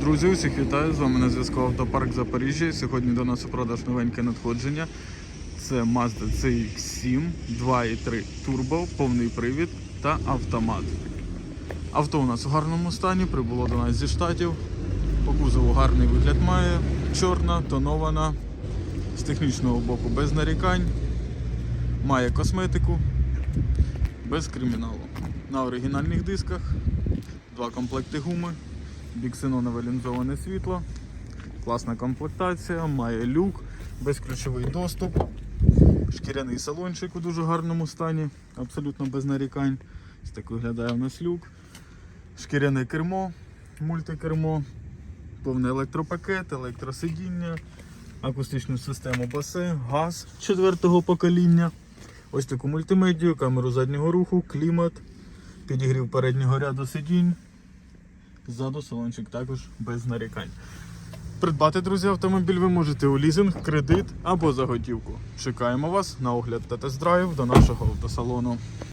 Друзі, усіх вітаю! З вами на зв'язку Автопарк Запоріжжя. Сьогодні до нас у продаж новеньке надходження. Це Mazda CX-7 2.3 Turbo, повний привід та автомат. Авто у нас у гарному стані, прибуло до нас зі штатів. По кузову гарний вигляд має, чорна, тонована, з технічного боку без нарікань, має косметику, без криміналу. На оригінальних дисках, два комплекти гуми, біксенонове лінзоване світло, класна комплектація, має люк, безключовий доступ, шкіряний салончик у дуже гарному стані, абсолютно без нарікань. Ось так виглядає у нас люк. Шкіряне кермо, мультикермо, повний електропакет, електросидіння, акустичну систему басе, газ четвертого покоління. Ось таку мультимедію, камеру заднього руху, клімат, підігрів переднього ряду сидінь. Ззаду салончик також без нарікань. Придбати, друзі, автомобіль ви можете у лізинг, кредит або за готівку. Чекаємо вас на огляд та тест-драйв до нашого автосалону.